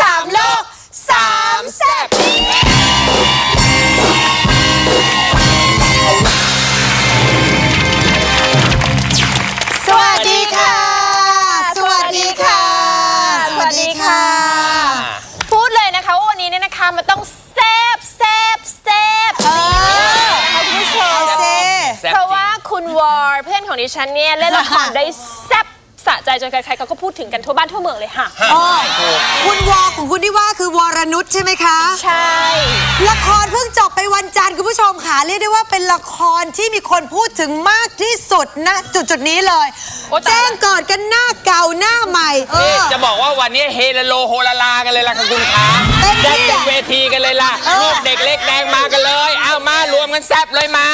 สามโลกสามแซ่บสวัสดีค่ะ สวัสดีค่ะ สวัสดีค่ะ พูดเลยนะคะว่าวันนี้เนี่ยนะคะมันต้องแซบแซบแซบเออค่ะคุณผู้ชมเอาเซเพราะว่าคุณวอร์เพื่อนของดิฉันเนี่ยเล่นละครได้แซบสะ ใจจนใครๆเขาก็พูดถึงกันทั่วบ้านทั่วเมืองเลยค่ะอ๋อคุณวอของคุณที่ว่าคือวรนุชใช่ไหมคะ ใช่ ละครเพิ่งจบไปวันจันทร์คุณผู้ชมค่ะเรียกได้ว่าเป็นละครที่มีคนพูดถึงมากที่สุดณจุดจุดๆนี้เลยแจ้งเกิดกันหน้าเก่าหน้าใหม่ เอนี่อ จะบอกว่าวันนี้เฮลโลโฮลาลากันเลยล่ะค่ะคุณขาเต็มที่แซ่บเป็นเวทีกันเลยล่ะเออ ลูกเด็กเล็กแดงมากันเลย เอามารวมกันแซ่บเลยมา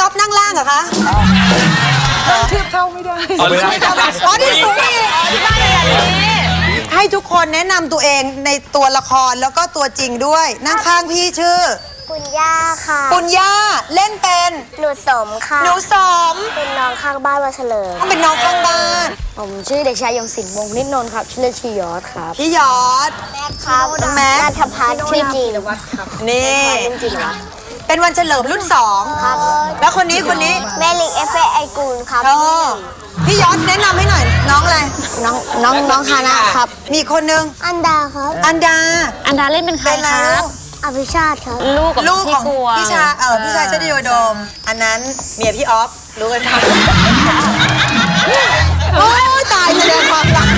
ออฟนั่งล่างเหรอคะอ๋อไม่ได้อ๋อนี่สูงอีกให้ทุกคนแนะนำตัวเองในตัวละครแล้วก็ตัวจริงด้วย นั่งข้างพี่ชื่อคุณย่าค่ะปุญญาเล่นเป็นหนูสมค่ะหนูสมเป็นน้องข้างบ้านวันเฉลิมต้องเป็นน้องข้างบ้าน ผมชื่อเด็กชายยงศิลป์วงศ์นิดนนท์ครับชื่อเล่นชื่อยอดครับพี่ยอดแม่ครับน้องแม็กนัทพัฒน์ชื่อจริงนี่ชื่อจริงเหรอ เป็นวันเฉลิมรุ่นสองครับแล้วคนนี้คนนี้แม่ลิงเอฟเฟไอกูลครับเออพี่ยอดแนะนำให้หน่อย น้องอะไรน้องน้องน้องฮานะครับ มีคนหนึ่งอันดาครับอันดาอันดาเล่นเป็นใครเป็นอะไรคะลูกอภิชาติครับ ลูกกับลูกของพี่กวงพี่ชาเออพี่ชายชาติโยโดม อันนั้นเมียพี่ออฟรู้กันค่ะโอ้ยตายแสดงความรัก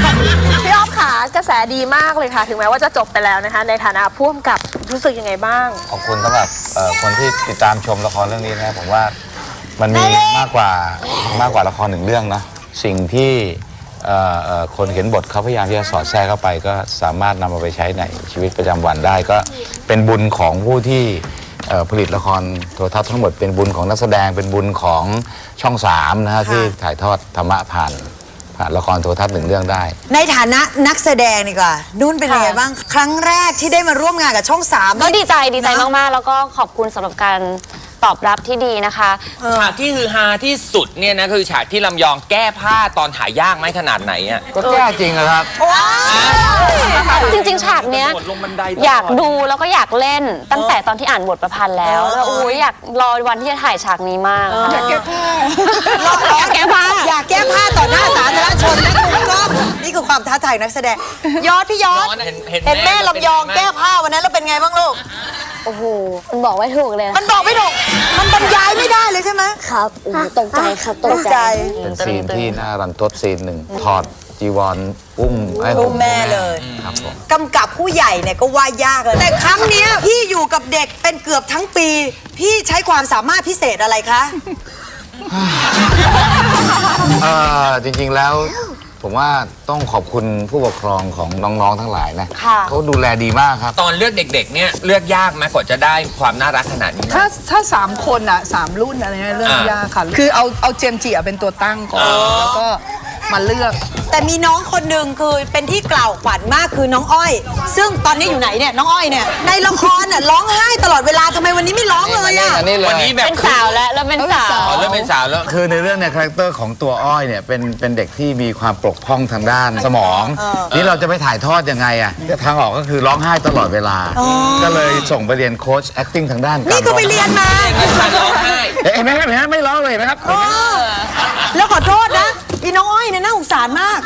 พี่อ๊อฟขา กระแสดีมากเลยค่ะ ถึงแม้ว่าจะจบไปแล้วนะคะ ในฐานะผู้กำกับรู้สึกยังไงบ้าง ขอบคุณสำหรับเอ่อคนที่ติดตามชมละครเรื่องนี้นะครับผมว่ามันมีมากกว่ามากกว่าละครหนึ่งเรื่องนะสิ่งที่เอ่อเอ่อคนเขียนบทเขาพยายามที่จะสอดแทรกเข้าไป ก็สามารถนำมาไปใช้ในชีวิตประจำวันได้ ก็เป็นบุญของผู้ที่เอ่อผลิตละครโทรทัศน์ทั้งหมดเป็นบุญของนักแสดงเป็นบุญของช่องสามนะฮะที่ถ่ายทอดธรรมะผ่าน ผ่านละครโทรทัศน์หนึ่งเรื่องได้ ในฐานะนักแสดงดีกว่า นุ่นเป็นยังไงค่ะ บ้าง ครั้งแรกที่ได้มาร่วมงานกับช่องสาม ก็ดีใจดีใจนะมาก ๆ แล้วก็ขอบคุณสำหรับการตอบรับที่ดีนะคะ ฉากที่ฮือฮาที่สุดเนี่ยนะคือฉากที่ลำยองแก้ผ้าตอนถ่ายยากไหมขนาดไหนอะก็แก้จริงนะครับ จริงๆ ฉากเนี้ยโดดลงบันไดตลอดอยากดูแล้วก็อยากเล่นตั้งแต่ตอนที่อ่านบทประพันธ์แล้วแล้วโอ้ยอยากรอวันที่จะถ่ายฉากนี้มากค่ะ อยากแก้ผ้าอยากแก้ผ้า อยากแก้ผ้าต่อหน้าสาธารณชนนะคุณก็นี่คือความท้าทายนักแสดงยอดพี่ยอดยอดเห็นเห็นเห็นแม่แม่ลำยองเป็นไงบ้างแก้ผ้าวันนั้นแล้วเป็นไงบ้างลูก โอ้โห มันบอกไม่ถูกเลยมันบอกไม่ถูกมันบรรยายไม่ได้เลยใช่ไหมครับโอ้โหตกใจครับตตกกใจใจ เป็นซีนที่น่ารันทดซีนหนึ่งถอด จีวรอุ้มให้อุ้มแม่เลย ครับผม กำกับผู้ใหญ่เนี่ยก็ว่ายากเลย แต่ครั้งเนี้ยพี่อยู่กับเด็กเป็นเกือบทั้งปี พี่ใช้ความสามารถพิเศษอะไรคะ เอ่อจริงๆแล้วผมว่าต้องขอบคุณผู้ปกครองของน้องๆทั้งหลายนะค่ะ เขาดูแลดีมากครับ ตอนเลือกเด็กๆ เนี่ยเลือกยากไหมกว่าจะได้ความน่ารักขนาดนี้ถ้าถ้าสามคนอะสามรุ่นอะไรเงี้ยเรื่องอ่าย ยากค่ะ คือเอาเอาเจมส์จีอะเป็นตัวตั้งก่อน แล้วก็ มาเลือก แต่มีน้องคนหนึ่งคือเป็นที่กล่าวขวัญมากคือน้องอ้อย ซึ่งตอนนี้อยู่ไหนเนี่ยน้องอ้อยเนี่ยในละครน่ะร้องไห้ตลอดเวลาทำไมวันนี้ไม่ร้องเลยอะอันนี้เลยวันนี้แบบเป็นสาวแล้วแล้วเป็นสาว อ๋อเริ่มเป็นสาวแล้ว คือในเรื่องเนี่ยคาแรคเตอร์ของตัวอ้อยเนี่ยเป็นเป็นเด็กที่มีความปกพร่องทางด้านสมองนี่เราจะไปถ่ายทอดยังไงอะทางออกก็คือร้องไห้ตลอดเวลา ก็เลยส่งไปเรียนโค้ช acting ทางด้านนี่คือไปเรียนมาร้องไห้เห็นไหมครับเห็นไหมไม่ร้องเลยเห็นไหมครับ แล้วขอโทษนะ อีน้องอ้อยเนี่ยน่าสงสารมาก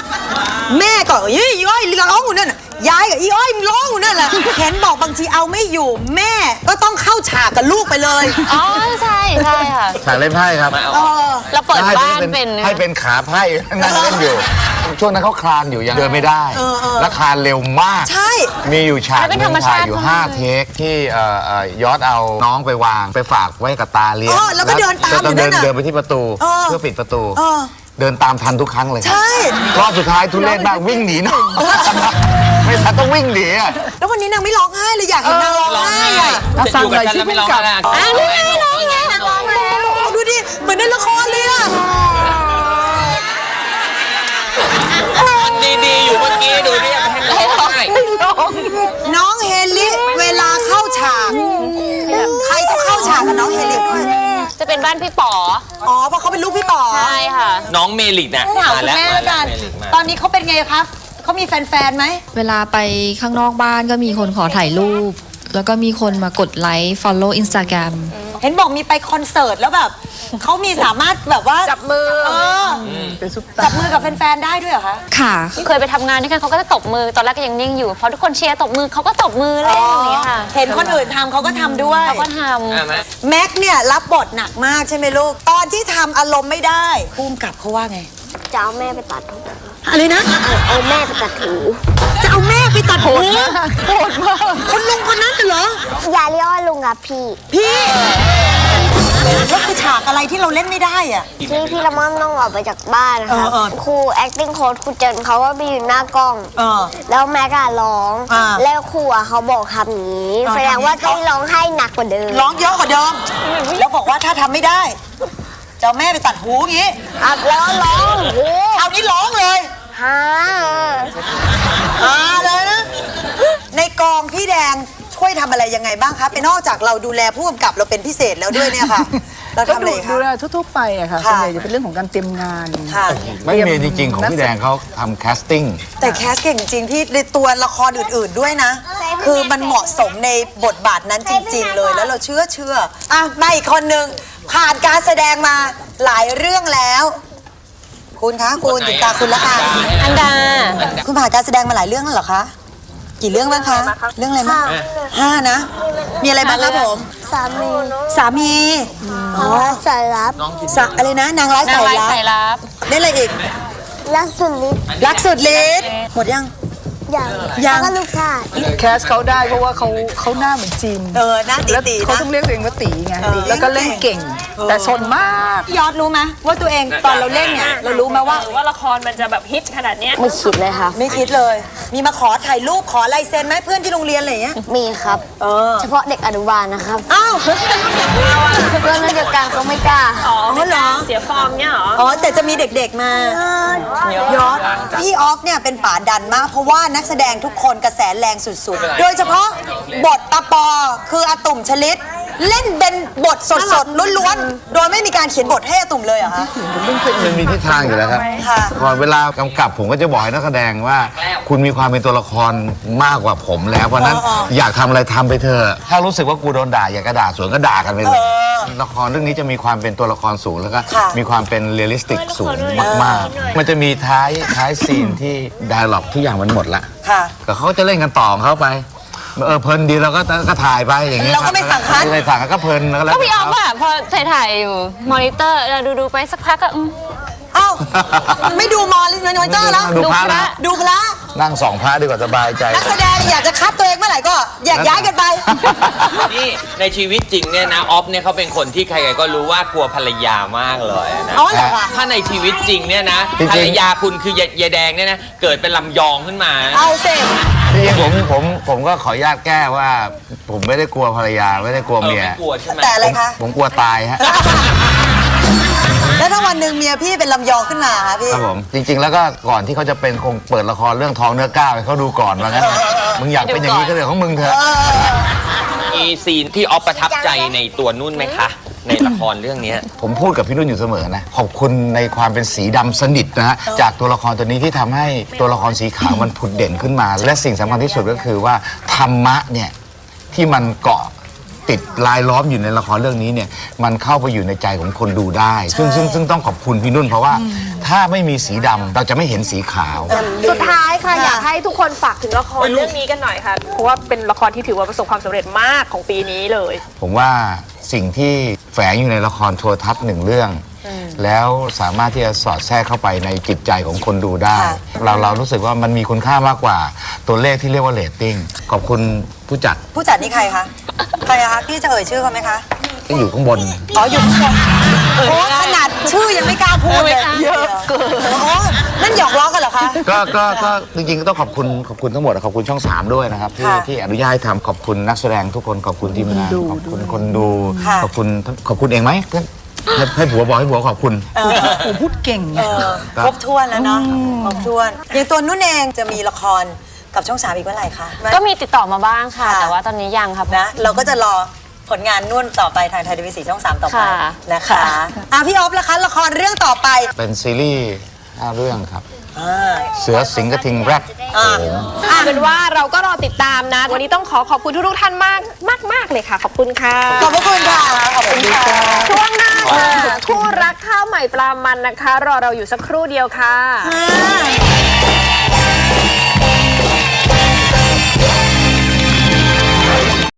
แม่ก็ยี่ย้อยร้องอยู่นั่นน่ะยายกับอีอ้อยมันร้องอยู่นั่นแหละเห็นบอกบางทีเอาไม่อยู่ แม่ก็ต้องเข้าฉากกับลูกไปเลย อ๋อใช่ใช่ค่ะ ฉากเล่นไพ่ครับมาเอาเออ เราเปิดให้บ้านเป็นให้เป็นขาไพ่นั่งเล่นอยู่ ช่วงนั้นเขาคลานอยู่ยังเดินไม่ได้เออเออ แล้วคลานเร็วมาก ใช่ มีอยู่ฉากหมันเป็นนึธรงรมถ่ายชาติอยู่มาก5เทคที่เอ่อเอ่อยอดเอาน้องไปวางไปฝากไว้กับตาเลี้ยงเออแล้วก็เดินตามแล้วอยู่นั่เดินน่ะเดินไปที่ประตูเออเพื่อปิดประตู เออ เดินตามทันทุกครั้งเลยครับใช่ รอบสุดท้ายทุเรศมากวิ่งหนีน้องไม่ทันต้องวิ่งหนีอะแล้ววันนี้นางไม่ร้องไห้เลยอยากเห็นนางร้องร้องไห้ไห้อะอะฟังอยู่หน่กับอยฉันสิแล้วไม่ผู้ร้องกำกับไห้อะนี่ไงร้องไงร้องแล้วดูดิเหมือนในละครเลยอะดีๆอยู่เมื่อกี้ดูดิให้ร้องไห้น้อง จะเป็นบ้านพี่ป๋ออ๋อเพราะเขาเป็นลูกพี่ป๋อใช่ค่ะ น้องเมลิกน่ะถามมาคุณแล้วแม่มาแล้วแล้กัวนเมลิกมาตอนนี้เขาเป็นไงครับเขามีแฟนๆไหมเวลาไปข้างนอกบ้านก็มีคนขอถ่ายรูป แล้วก็มีคนมากดไลค์ follow Instagram เห็นบอกมีไปคอนเสิร์ตแล้วแบบเขามีสามารถแบบว่าจับมือเออ เป็นซุปจัตาบมือกับแฟนๆได้ด้วยเหรอคะค่ะ เคยไปทำงานด้วยกันเขาก็จะตบมือตอนแรกก็ยังนิ่งอยู่พอทุกคนเชียร์ตบมือเขาก็ตบมือเล่นอย่างเงี้ยค่ะเห็นคนอื่นทำเขาก็ทำด้วย เขาก็ทอะมาแม็กเนี่ยรับบทหนักมากใช่ไหมลูก ตอนที่ทำอารมณ์ไม่ได้ภูมิกับเขาว่าไง จะเอาแม่ไปตัดหูอะไรนะ เอาแม่ไปตัดหูจะเอาแม่ไปตัดหูโหดมากคนลุงคนนั้นน่ะเหรอ อย่าเรียกว่าลุงอะพี่ พี่ แล้วคือฉากอะไรที่เราเล่นไม่ได้อะ ที่พี่ละม่อมต้องออกไปจากบ้านนะครัเออเออ ครู acting coach ครูเจนเขาก็ไปยืนหน้ากล้อง เออ แล้วแม็กอะร้อง อ่าแล้วครูอะเขาบอกคำนี้อ่าแสดงว่าต้องร้องให้หนักกว่าเดิมร้องเยอะกว่าเดิม แล้วบอกว่าถ้าทำไม่ได้จะเอาแม่ไปตัดหูอย่างงี้อะแล้วร้องโอ้โหเอานี่ร้องเลยฮ่าอ่าเลยนะ ในกองพี่แดง ช่วยทำอะไรยังไงบ้างคะเป็นนอกจากเราดูแลผู้กำกับเราเป็นพิเศษแล้วด้วยเนี่ยค่ะ เราก็ทำอะดูไรดูคะแลทั่วๆไปอะค่ะค่ะ ส่วนใหญ่จะเป็นเรื่องของการเตรียมงาน ค่ะ ไม่มีจริง ๆ ของพี่แดงเขาทำแคสติ้ง แต่แคสเก่งจริงพี่ในตัวละครอื่นๆด้วยนะ คือมันเหมาะสมในบทบาทนั้นจริง ๆ เลยแล้วเราเชื่อเชื่ออะมาอีกคนหนึ่งผ่านการแสดงมาหลายเรื่องแล้ว คุณคะคุณติดตาคุณแล้วค่ะอันดา คุณผ่านการแสดงมาหลายเรื่องแล้วเหรอคะ กี่เรื่องบ้างคะ เรื่องอะไรบ้าง ห้านะ มีอะไรบ้างครับผม สามีสามีอ๋อสายลับสะอะไรนะ นางร้ายำนางสายร้ายลับสายลับเล่นอะไรอีก รักสุดฤทธิ์รักสุดฤทธิ์หมดยัง อย่างยัง แล้วก็ลูกชายแคสเขาได้เพราะว่าเขาเขาหน้าเหมือนจีนเออหน้าตีแล้วตีเขานะ ต้องเรียกตัวเองว่าตีไงเออ แล้วก็เล่นเก่ง แต่สนมากพี่ยอดรู้ไหมว่าตัวเองตอนเราเล่นเนี่ยเรารู้ไหมว่าว่าละครมันจะแบบฮิตขนาดเนี้ยไม่คิดเลยค่ะ ไม่คิดเลย มีมาขอถ่ายรูปขอลายเซ็นไหมเพื่อนที่โรงเรียนอะไรอย่างเงี้ย มีครับ เออ เฉพาะเด็กอนุบาลนะครับอ้าวเพื่อนเดียวกันเขาไม่กล้า อ๋ออ๋อเหรอ เสียฟอร์มเนี่ยเหรอ อ๋อ แต่จะมีเด็กๆมายอดพี่ออฟเนี่ยเป็นป่าดันมาก เพราะว่านักแสดงทุกคนกระแสแรงสุดๆ โดยเฉพาะบทตาปอคืออาตุ่มชลิด เล่นเป็นบทสดๆล้วนๆโดยไม่มีการเขียนบทให้อาตุ่มเลยเหรอคะ มันมีทิศทางอยู่แล้วครับ ค่ะ ก่อนเวลากำกับผมก็จะบอกให้นักแสดงว่า คุณมีความเป็นตัวละครมากกว่าผมแล้ว เพราะฉะนั้นอยากทำอะไรทำไปเถอะถ้ารู้สึกว่ากูโดนด่าอยากกระด่าสวนก็ด่ากันไปเลยละครเรื่องนี้จะมีความเป็นตัวละครสูงแล้วก็ค่ะ มีความเป็นเรียลลิสติกสูงมากๆ มันจะมีท้ายท้ายซีนที่ไดร์ล็อกทุกอย่างมันหมดละ ค่ะแต่เขาจะเล่นกันต่อของเขาไป เออเพลินดีเราก็ก็ถ่ายไปอย่างเงี้ยเราก็ไม่สั่งคัด ไม่สั่งคัดก็เพลินแล้วก็พี่ออฟอะพอถ่ายถ่ายๆอยู่มอนิเตอร์เราดูดูๆไปสักพักก็อืม เอ้าไม่ดูมอลินมอนิเตอร์แล้วดูพระนะดูพระนั่งสองพระดีกว่าสบายใจ นักแสดงอยากจะคัดตัวเองเมื่อไหร่ก็แยกย้ายกันไป นี่ในชีวิตจริงเนี่ยนะออฟเนี่ยเขาเป็นคนที่ใครๆก็รู้ว่ากลัวภรรยามากเลยนะอ๋อเหรอคะ ถ้าในชีวิตจริงเนี่ยนะจริงๆ ภรรยาคุณคือยายยายแดงเนี่ยนะเกิดเป็นลำยองขึ้นมา เอาเสจ ริงๆผมผมผมก็ขออนุญาตแก้ว่า ผมไม่ได้กลัวภรรยาไม่ได้กลัวเออเมีย ไม่กลัวใช่ไหมแต่อะไรคะ ผมกลัวตายฮะ แล้วถ้าวันหนึ่งเมียพี่เป็นลำยองขึ้นมาคะพี่ ครับผม จริง ๆ แล้วก็ก่อนที่เขาจะเป็นคงเปิดละครเรื่องทองเนื้อก้าวให้เขาดูก่อนว่างั้นมึงอยากเป็นอย่างนี้ก็เรื่องของมึงเถอะ มีซีนที่ออฟประทับใจในตัวนุ่นไหมคะ ในละครเรื่องเนี้ย ผมพูดกับพี่นุ่นอยู่เสมอนะ ขอบคุณในความเป็นสีดำสนิทนะฮะจากตัวละครตัวนี้ที่ทำให้ตัวละครสีขาวมันผุดเด่นขึ้นมา และสิ่งสำคัญที่สุดก็คือว่าธรรมะเนี่ยที่มันเกาะ ติดลายล้อมอยู่ในละครเรื่องนี้เนี่ยมันเข้าไปอยู่ในใจของคนดูได้ ซึ่งซึ่งซึ่งต้องขอบคุณพี่นุ่น เพราะว่าถ้าไม่มีสีดำเราจะไม่เห็นสีขาว สุดท้ายค่ะ อยากให้ทุกคนฝากถึงละครเรื่องนี้กันหน่อยค่ะ เพราะว่าเป็นละครที่ถือว่าประสบความสำเร็จมากของปีนี้เลย ผมว่าสิ่งที่แฝงอยู่ในละครโทรทัศน์หนึ่งเรื่อง แล้วสามารถที่จะสอดแทรกเข้าไปในจิตใจของคนดูได้ ค่ะ เราเรารู้สึกว่ามันมีคุณค่ามากกว่าตัวเลขที่เรียกว่าเรตติ้งขอบคุณผู้จัดผู้จัดนี่ใครคะ ใครอะคะ พี่จะเอ่ยชื่อเขาไหมคะ ที่อยู่ข้างบน อ๋อ อยู่ข้างบนโอ้ขนาดชื่อยังไม่กล้าพูดเลยเยอะเกินโอ้นั่นหยอกล้อกันเหรอคะ ก็ก็ก็จริงๆก็ต้องขอบคุณขอบคุณทั้งหมดขอบคุณช่อง 3 ด้วยนะครับที่ค่ะที่อนุญาตให้ทำขอบคุณนักแสดงทุกคนขอบคุณทีมงานขอบคุณคนดู ค่ะ ขอบคุณขอบคุณเองไหม ให้ให้ผัวบอกให้ผัวขอบคุณ เออโอ้พูดเก่งเออครบถ้วนแล้วเนาะครบถ้วนอย่างตัวนุ่นเองจะมีละครกับช่องสามอีกเมื่อไหร่คะ ก็มีติดต่อมาบ้างค่ะ ค่ะ แต่ว่าตอนนี้ยังค่ะ นะเราก็จะรอผลงานนุ่นต่อไปทางไทยทีวีสีช่องสามต่อไปค่ะ นะคะอะพี่ออฟละคะละครเรื่องต่อไป เป็นซีรีส์ห้าเรื่องครับอ่า เสือสิงห์กระทิงแรดอ่าโขงเอาเป็นว่าเราก็รอติดตามนะ วันนี้ต้องขอขอบคุณทุกๆท่านมากมากมากๆเลยค่ะ ขอบคุณค่ะขอบพระคุณค่ะขอบคุณค่ะช่วงหน้าค่ะคู่รักข้าวใหม่ปลามันนะคะ รอเราอยู่สักครู่เดียวค่ะอ่า